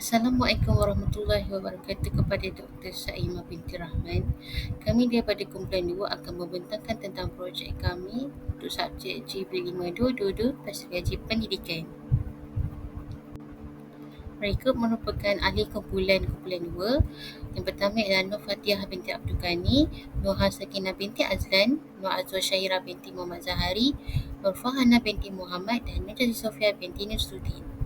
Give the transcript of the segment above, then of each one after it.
Assalamualaikum warahmatullahi wabarakatuh kepada Dr. Saimah binti Rahman. Kami daripada kumpulan 2 akan membentangkan tentang projek kami untuk subjek GB5222 Pasal Gaji Pendidikan. Mereka merupakan ahli kumpulan-kumpulan 2. Yang pertama ialah Nur Fatihah binti Abdul Ghani, Nur Sakinah binti Azlan, Nur Azwar Syairah binti Muhammad Zahari, Nur Fahana binti Muhammad dan Nur Sofia binti Nursuddin.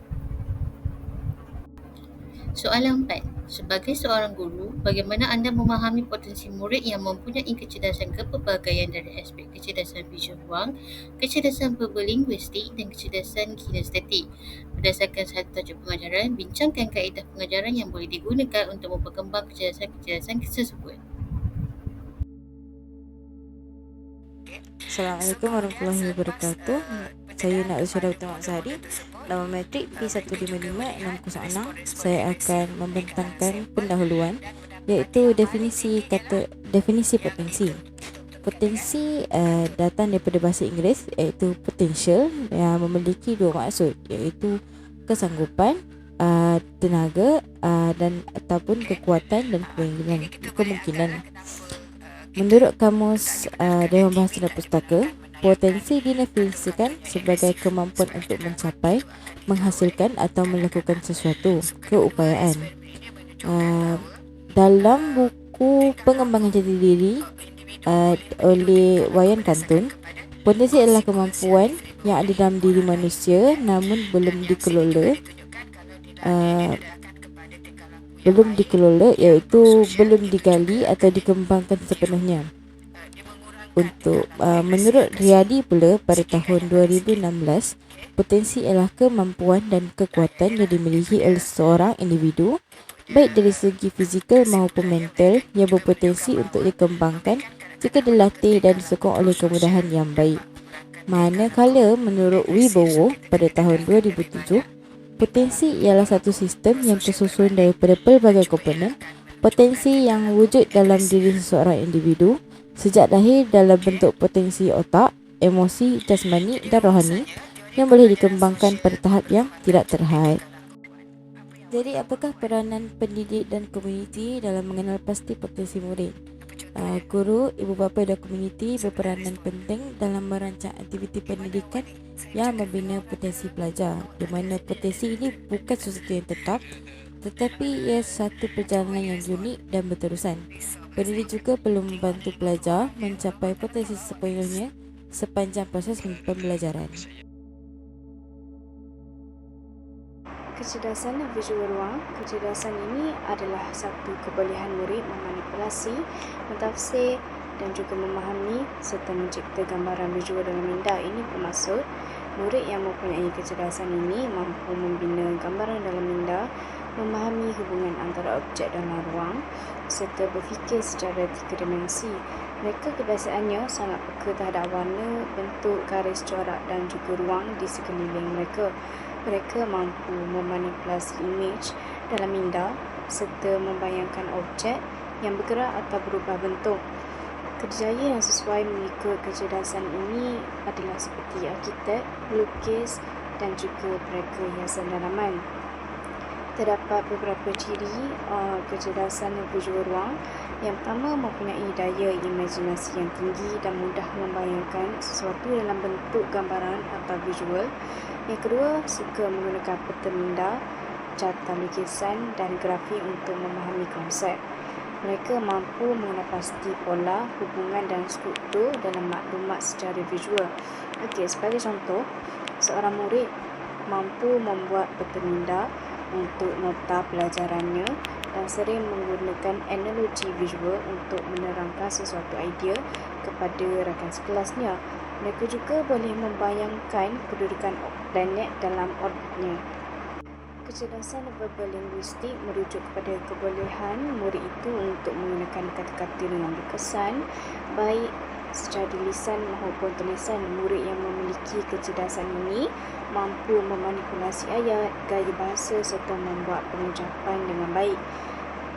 Soalan 4. Sebagai seorang guru, bagaimana anda memahami potensi murid yang mempunyai kecerdasan kepelbagaian dari aspek kecerdasan visual ruang, kecerdasan berbelinguistik dan kecerdasan kinestetik? Berdasarkan satu tajuk pengajaran, bincangkan kaedah pengajaran yang boleh digunakan untuk memperkembang kecerdasan-kecerdasan tersebut. Assalamualaikum warahmatullahi wabarakatuh. Saya Nak Syarah Utama Zahari. Nama matrik P155-606. Saya akan membentangkan pendahuluan iaitu definisi kata definisi potensi. Potensi uh, datang daripada bahasa Inggeris iaitu potential yang memiliki dua maksud iaitu kesanggupan, uh, tenaga uh, dan ataupun kekuatan dan kemungkinan. kemungkinan. Menurut kamus uh, Dewan Bahasa dan Pustaka, potensi didefinisikan sebagai kemampuan untuk mencapai, menghasilkan atau melakukan sesuatu, keupayaan. Uh, dalam buku Pengembangan Jati Diri uh, oleh Wayan Kantun, potensi adalah kemampuan yang ada dalam diri manusia namun belum dikelola uh, belum dikelola iaitu belum digali atau dikembangkan sepenuhnya. Untuk uh, menurut Riyadi pula pada tahun 2016, potensi adalah kemampuan dan kekuatan yang dimiliki oleh seseorang individu baik dari segi fizikal maupun mental yang berpotensi untuk dikembangkan jika dilatih dan disokong oleh kemudahan yang baik. Manakala menurut Wibowo pada tahun 2007, Potensi ialah satu sistem yang tersusun daripada pelbagai komponen potensi yang wujud dalam diri seseorang individu sejak lahir dalam bentuk potensi otak, emosi, jasmani dan rohani yang boleh dikembangkan pada tahap yang tidak terhad. Jadi apakah peranan pendidik dan komuniti dalam mengenal pasti potensi murid? uh, guru, ibu bapa dan komuniti berperanan penting dalam merancang aktiviti pendidikan yang membina potensi pelajar. Di mana potensi ini bukan sesuatu yang tetap tetapi ia satu perjalanan yang unik dan berterusan. Pendidik juga perlu membantu pelajar mencapai potensi sepenuhnya sepanjang proses pembelajaran. Kecerdasan visual ruang, kecerdasan ini adalah satu kebolehan murid memanipulasi, mentafsir dan juga memahami serta mencipta gambaran visual dalam minda. Ini bermaksud murid yang mempunyai kecerdasan ini mampu membina gambaran dalam minda, memahami hubungan antara objek dalam ruang serta berfikir secara tiga dimensi. Mereka kebiasaannya sangat peka terhadap warna, bentuk, garis corak dan juga ruang di sekeliling mereka mereka mampu memanipulasi imej dalam minda serta membayangkan objek yang bergerak atau berubah bentuk. Kerjaya yang sesuai mengikut kecerdasan ini adalah seperti arkitek, pelukis dan juga mereka hiasan dalaman. Terdapat beberapa ciri uh, kecerdasan visual ruang. Yang pertama, mempunyai daya imajinasi yang tinggi dan mudah membayangkan sesuatu dalam bentuk gambaran atau visual. Yang kedua, suka menggunakan peta minda, carta lukisan dan grafik untuk memahami konsep. Mereka mampu mengenal pasti pola, hubungan dan struktur dalam maklumat secara visual. Okey, sebagai contoh, seorang murid mampu membuat peta minda untuk nota pelajarannya dan sering menggunakan analogi visual untuk menerangkan sesuatu idea kepada rakan sekelasnya. Mereka juga boleh membayangkan kedudukan planet dalam orbitnya. Kecerdasan verbal linguistik merujuk kepada kebolehan murid itu untuk menggunakan kata-kata dengan berkesan baik secara lisan maupun tulisan. Murid yang memiliki kecerdasan ini mampu memanipulasi ayat, gaya bahasa serta membuat pengucapan dengan baik.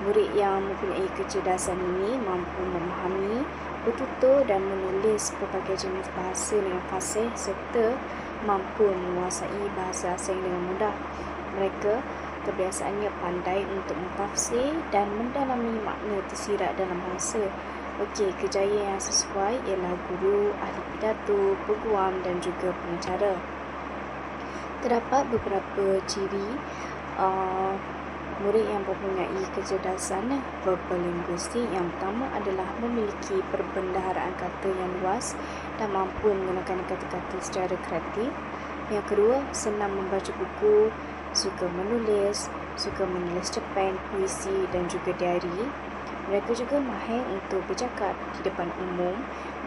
Murid yang mempunyai kecerdasan ini mampu memahami bertutur dan menulis pelbagai jenis bahasa dengan fasih serta mampu menguasai bahasa asing dengan mudah. Mereka kebiasaannya pandai untuk mentafsir dan mendalami makna tersirat dalam bahasa. Okey, kejayaan yang sesuai ialah guru, ahli pidato, peguam dan juga pengacara. Terdapat beberapa ciri uh, murid yang mempunyai kecerdasan verbal linguistik. Yang pertama adalah memiliki perbendaharaan kata yang luas dan mampu menggunakan kata-kata secara kreatif. Yang kedua, senang membaca buku, suka menulis, suka menulis cerpen, puisi dan juga diari. Mereka juga mahir untuk bercakap di depan umum,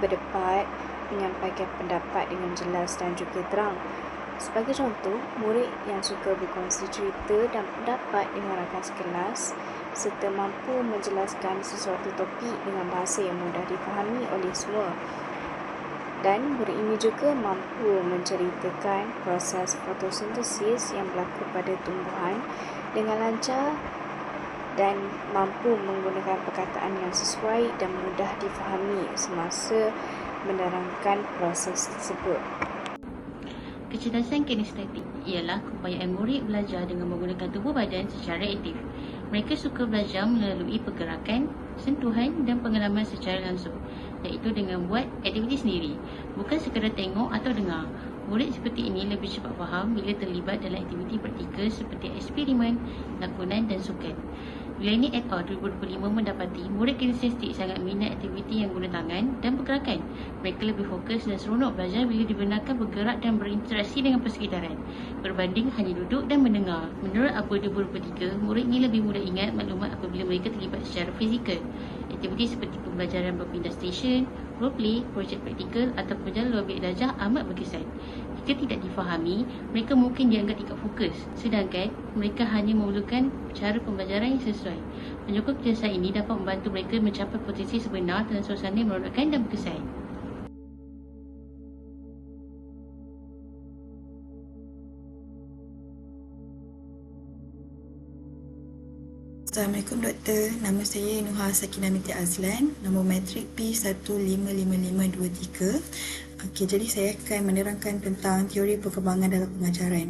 berdebat, menyampaikan pendapat dengan jelas dan juga terang. Sebagai contoh, murid yang suka berkongsi cerita dan pendapat dengan rakan sekelas serta mampu menjelaskan sesuatu topik dengan bahasa yang mudah difahami oleh semua. Dan murid ini juga mampu menceritakan proses fotosintesis yang berlaku pada tumbuhan dengan lancar dan mampu menggunakan perkataan yang sesuai dan mudah difahami semasa menerangkan proses tersebut. Kecerdasan kinestetik ialah keupayaan murid belajar dengan menggunakan tubuh badan secara aktif. Mereka suka belajar melalui pergerakan, sentuhan dan pengalaman secara langsung iaitu dengan buat aktiviti sendiri, bukan sekadar tengok atau dengar. Murid seperti ini lebih cepat faham bila terlibat dalam aktiviti praktikal seperti eksperimen, lakonan dan sukan. Glennie et al. 2025 mendapati murid kinestetik sangat minat aktiviti yang guna tangan dan pergerakan. Mereka lebih fokus dan seronok belajar bila dibenarkan bergerak dan berinteraksi dengan persekitaran berbanding hanya duduk dan mendengar. Menurut apa 2023, murid ini lebih mudah ingat maklumat apabila mereka terlibat secara fizikal. Aktiviti seperti pembelajaran berpindah stesen, roleplay, projek praktikal atau perjalanan luar bilik belajar amat berkesan. Jika tidak difahami, mereka mungkin dianggap tidak fokus sedangkan mereka hanya memerlukan cara pembelajaran yang sesuai. Menyokong kebiasaan ini dapat membantu mereka mencapai potensi sebenar dalam suasana yang meronokkan dan berkesan. Assalamualaikum doktor, nama saya Nuha Sakinah Miti Azlan, nombor matrik P155523. Okey, jadi saya akan menerangkan tentang teori perkembangan dalam pengajaran.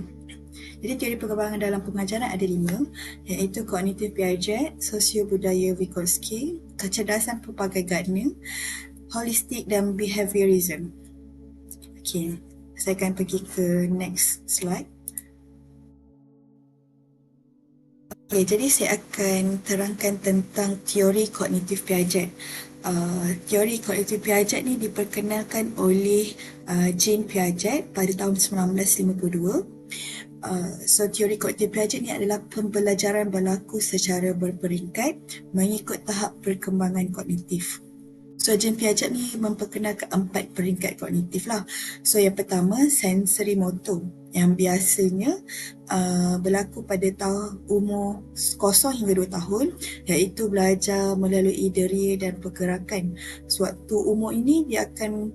Jadi teori perkembangan dalam pengajaran ada lima, iaitu kognitif Piaget, sosio budaya Vygotsky, kecerdasan pelbagai Gardner, holistik dan behaviorism. Okey, saya akan pergi ke next slide. Okay, jadi saya akan terangkan tentang teori kognitif Piaget. Uh, teori kognitif Piaget ni diperkenalkan oleh uh, Jean Piaget pada tahun 1952. Uh, so teori kognitif Piaget ni adalah pembelajaran berlaku secara berperingkat mengikut tahap perkembangan kognitif. So Jean Piaget ni memperkenalkan empat peringkat kognitif lah. So yang pertama sensory motor yang biasanya uh, berlaku pada tahun umur 0 hingga 2 tahun iaitu belajar melalui diri dan pergerakan. Sewaktu umur ini dia akan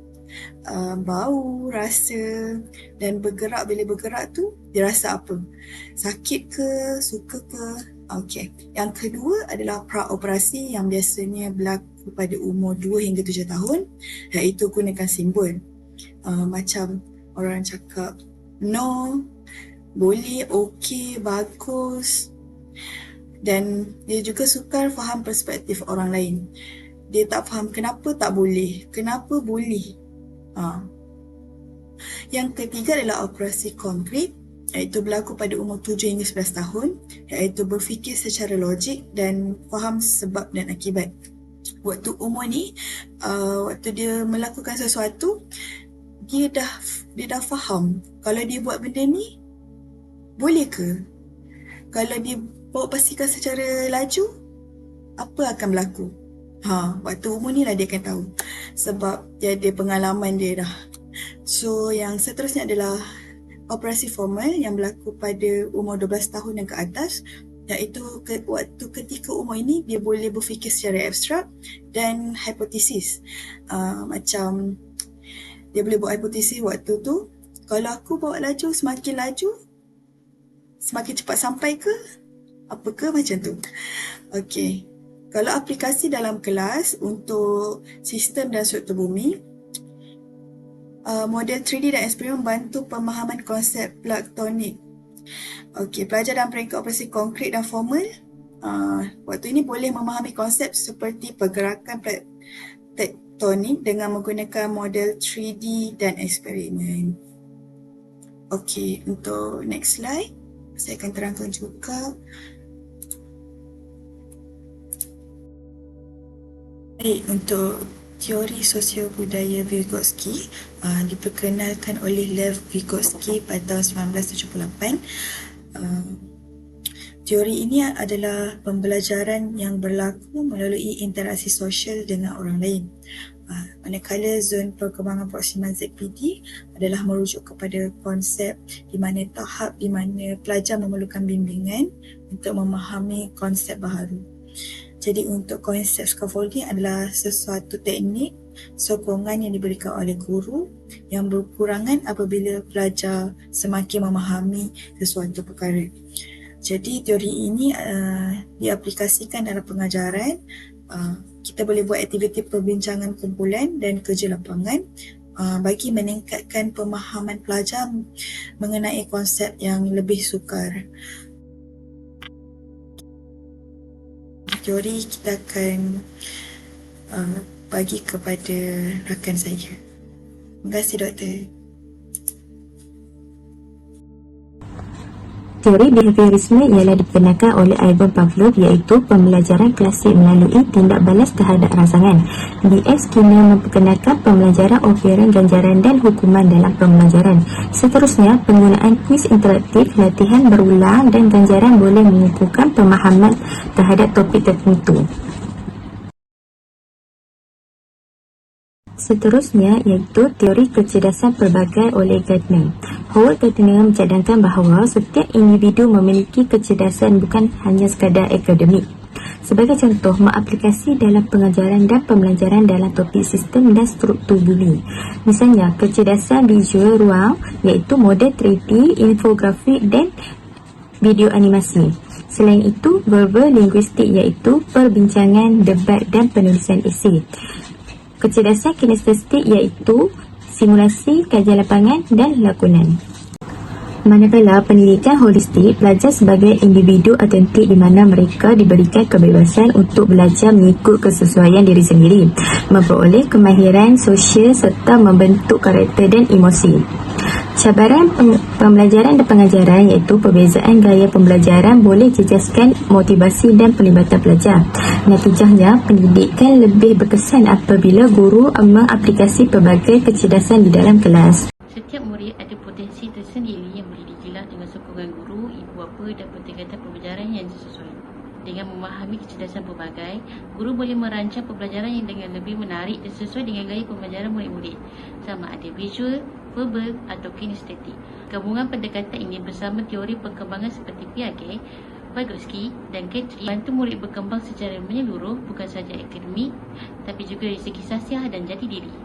uh, bau, rasa dan bergerak bila bergerak tu dia rasa apa? Sakit ke, suka ke? Okey. Yang kedua adalah praoperasi yang biasanya berlaku pada umur 2 hingga 7 tahun iaitu gunakan simbol. Uh, macam orang cakap no, boleh, okey, bagus. Dan dia juga sukar faham perspektif orang lain. Dia tak faham kenapa tak boleh, kenapa boleh. Ha. Yang ketiga adalah operasi konkret iaitu berlaku pada umur 7 hingga 11 tahun iaitu berfikir secara logik dan faham sebab dan akibat. Waktu umur ni, uh, waktu dia melakukan sesuatu, dia dah dia dah faham kalau dia buat benda ni boleh ke? Kalau dia bawa basikal secara laju apa akan berlaku? Ha waktu umur ni lah dia akan tahu sebab dia ada pengalaman dia dah. So yang seterusnya adalah operasi formal yang berlaku pada umur 12 tahun dan ke atas. Iaitu ke, waktu ketika umur ini dia boleh berfikir secara abstrak dan hipotesis. Uh, macam dia boleh buat hipotesis waktu tu kalau aku bawa laju semakin laju semakin cepat sampai ke? Apa ke macam tu? Okey. Kalau aplikasi dalam kelas untuk sistem dan struktur bumi uh, model 3D dan eksperimen membantu pemahaman konsep plaktonik. Okey, pelajar dalam peringkat operasi konkret dan formal uh, waktu ini boleh memahami konsep seperti pergerakan tektonik dengan menggunakan model 3D dan eksperimen. Okey, untuk next slide saya akan terangkan juga Baik, untuk teori sosial budaya Vygotsky uh, diperkenalkan oleh Lev Vygotsky pada tahun 1978. Uh, teori ini adalah pembelajaran yang berlaku melalui interaksi sosial dengan orang lain. Uh, manakala zon perkembangan proksimal ZPD adalah merujuk kepada konsep di mana tahap di mana pelajar memerlukan bimbingan untuk memahami konsep baharu. Jadi untuk konsep scaffolding adalah sesuatu teknik sokongan yang diberikan oleh guru yang berkurangan apabila pelajar semakin memahami sesuatu perkara. Jadi teori ini uh, diaplikasikan dalam pengajaran. Uh, kita boleh buat aktiviti perbincangan kumpulan dan kerja lapangan uh, bagi meningkatkan pemahaman pelajar mengenai konsep yang lebih sukar. teori kita akan uh, bagi kepada rakan saya. Terima kasih doktor. Teori behaviorisme ialah dikenalkan oleh Ivan Pavlov iaitu pembelajaran klasik melalui tindak balas terhadap rangsangan. BS kini memperkenalkan pembelajaran operan ganjaran dan hukuman dalam pembelajaran. Seterusnya, penggunaan kuis interaktif, latihan berulang dan ganjaran boleh mengukuhkan pemahaman terhadap topik tertentu. Seterusnya iaitu teori kecerdasan pelbagai oleh Gardner. Howard Gardner mencadangkan bahawa setiap individu memiliki kecerdasan bukan hanya sekadar akademik. Sebagai contoh, mengaplikasi dalam pengajaran dan pembelajaran dalam topik sistem dan struktur bumi. Misalnya, kecerdasan visual ruang iaitu model 3D, infografik dan video animasi. Selain itu, verbal linguistik iaitu perbincangan, debat dan penulisan esei. Kecerdasan kinestetik iaitu simulasi, kajian lapangan dan lakonan. Manakala pendidikan holistik, pelajar sebagai individu autentik di mana mereka diberikan kebebasan untuk belajar mengikut kesesuaian diri sendiri, memperoleh kemahiran sosial serta membentuk karakter dan emosi. Cabaran pembelajaran dan pengajaran iaitu perbezaan gaya pembelajaran boleh jejaskan motivasi dan pelibatan pelajar. Natijahnya, pendidikan lebih berkesan apabila guru mengaplikasi pelbagai kecerdasan di dalam kelas. Setiap murid ada potensi tersendiri yang boleh dijilat dengan sokongan guru, ibu bapa dan pentingkatan pembelajaran yang sesuai. Dengan memahami kecerdasan pelbagai, guru boleh merancang pembelajaran yang dengan lebih menarik dan sesuai dengan gaya pembelajaran murid-murid. Sama ada visual, verbal atau kinestetik. Gabungan pendekatan ini bersama teori perkembangan seperti Piaget, Vygotsky dan Guthrie bantu murid berkembang secara menyeluruh bukan sahaja akademik tapi juga dari segi sasiah dan jati diri.